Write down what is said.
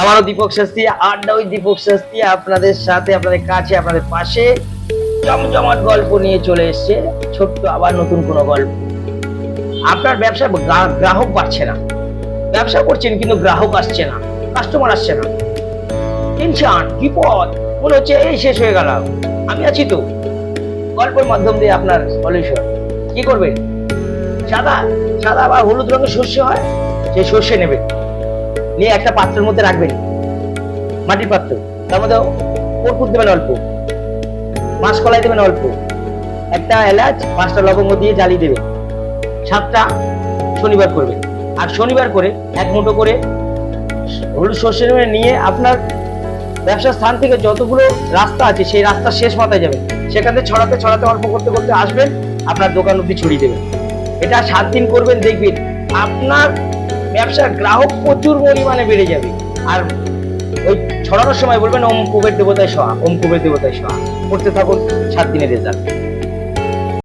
আমারও দীপক শাস্তি আড্ডা ওই দীপক শাস্তি। আপনাদের সাথে, আপনাদের কাছে, আপনাদের পাশে জমজমাট গল্প নিয়ে চলে এসছে। ছোট্ট আবার নতুন কোনো গল্প। আপনার ব্যবসা গ্রাহক বাড়ছে না। ব্যবসা করছেন কিন্তু গ্রাহক আসছে না কাস্টমার আসছে না। টেনশন, বিপদ, মনে হচ্ছে এই শেষ হয়ে গেল আমি আছি তো। গল্পের মাধ্যম দিয়ে আপনার সলিউশন কি করবেন? সাদা সাদা বা হলুদ রঙের শস্য হয় সেই শস্য নেবেন নিয়ে একটা পাত্রের মধ্যে রাখবেন। মাটির পাত্র। তার মধ্যে কর্পূর দেবেন অল্প। মাছ কলাই দেবেন অল্প। একটা এলাচ, পাঁচটা লবঙ্গ দিয়ে জ্বালিয়ে দেবেন। সাতটা শনিবার করবেন আর শনিবার করে এক মুঠো করে হলুদ সর্ষে নিয়ে আপনার ব্যবসার স্থান থেকে যতগুলো রাস্তা আছে, সেই রাস্তার শেষ মাথায় যাবেন সেখান থেকে ছড়াতে ছড়াতে অল্প করতে করতে আসবেন, আপনার দোকান অব্দি ছড়িয়ে দেবেন এটা সাত দিন করবেন, দেখবেন। আপনার ব্যবসার গ্রাহক প্রচুর পরিমাণে বেড়ে যাবে। আর ওই ছড়ানোর সময় বলবেন, ওম কুবের দেবতায় সহা, ওম কুবের দেবতায় সহা। করতে থাকুন সাত দিনের রেজাল্ট